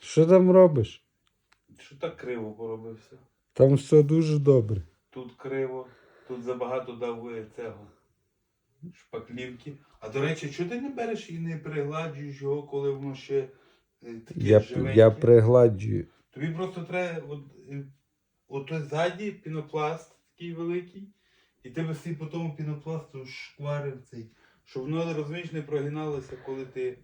Що там робиш? Що так криво поробився? Там все дуже добре. Тут криво, тут забагато дав цього шпаклівки. А до речі, чого ти не береш і не пригладжуєш його, коли воно ще е, таке Я, живеньке? я пригладжую. Тобі просто треба от, е, ото ззаді пінопласт такий великий, і ти би собі по тому пінопласту шкварив цей, щоб воно розумієш, не прогиналося, коли ти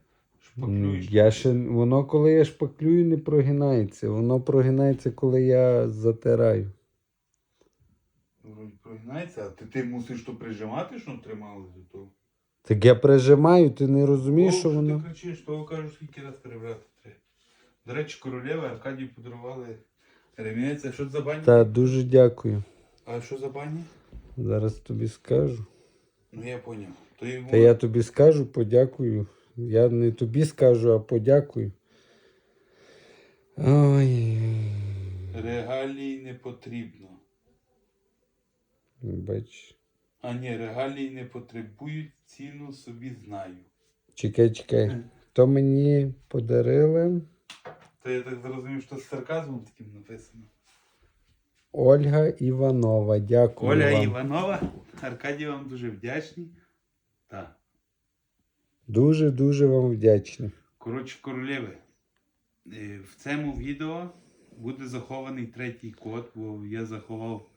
шпаклюєш. Я ще, воно, коли я шпаклюю, не прогинається. Воно прогинається, коли я затираю. Прогинається, а ти, ти мусиш то прижимати, щоб трималося до того. Так я прижимаю, ти не розумієш, О, що воно. Ти кричиш, того кажуть, скільки раз перебрати треба. До речі, королева Аркадію подарували ремінець. А що це за бані? Та дуже дякую. А що за бані? Зараз тобі скажу. Ну я поняв. То. Та я тобі скажу, подякую. Я не тобі скажу, а подякую. Ой. Регалій не потрібно. Бач. А ні, регалії не потребують, ціну собі знаю. Чекай, чекай. Хто мені подарили? То я так зрозумів, що з сарказмом таким написано. Ольга Іванова. Дякую. Оля вам. Іванова, Аркадій вам дуже вдячний. Так. Дуже дуже вам вдячний. Коротше, королеви, е, в цьому відео буде захований третій код, бо я заховав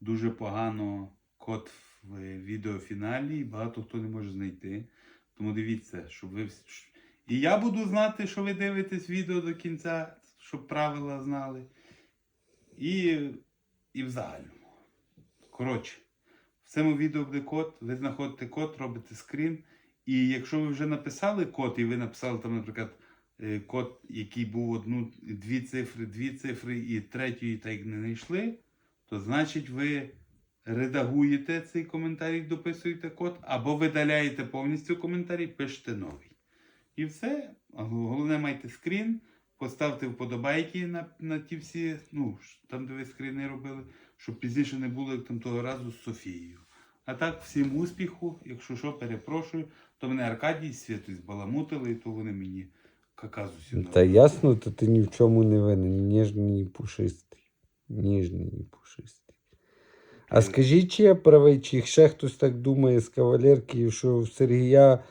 дуже погано код в е, відеофіналі, і багато хто не може знайти. Тому дивіться, щоб ви І я буду знати, що ви дивитесь відео до кінця, щоб правила знали. І, і в загальному. Коротше, в цьому відео буде код, ви знаходите код, робите скрін. І якщо ви вже написали код, і ви написали там, наприклад, е, код, який був одну, дві цифри, дві цифри і третьої так не знайшли, то значить ви редагуєте цей коментарі, дописуєте код, або видаляєте повністю коментарі, пишете новий. І все. Головне майте скрін, поставте вподобайки на, на ті всі, ну, там, де ви скріни робили, щоб пізніше не було як там того разу з Софією. А так, всім успіху. Якщо що, перепрошую, то мене Аркадій і Святий збаламутили, і то вони мені каказусів Та ясно, то ти ні в чому не винен. Ніжний і пушистий. Ніжний і пушистий. А Е. скажіть, чи я правий, чи ще хтось так думає з кавалерки, що в Сергія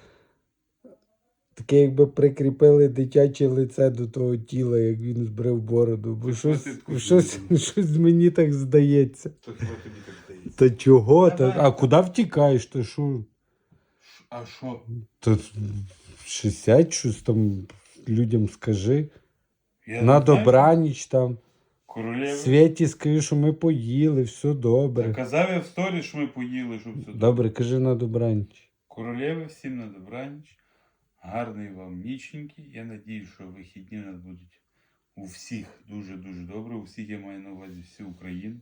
таке якби прикріпили дитяче лице до того тіла, як він збрив бороду. Бо щось, щось, щось мені так здається. То хіба тобі так здається? Та чого? Та, а куди втікаєш? Ти що? А що? То 60 щось там людям скажи. Я На не знаю. добраніч там. Королеви. Світі скажи, що ми поїли, все добре. Та казав я в сторі, що ми поїли, щоб все добре. Добре, кажи на добраніч. Королеви, всім на добраніч. Гарний вам ніченьки. Я надію, що вихідні у нас будуть у всіх дуже-дуже добре. У всіх я маю на увазі всю Україну.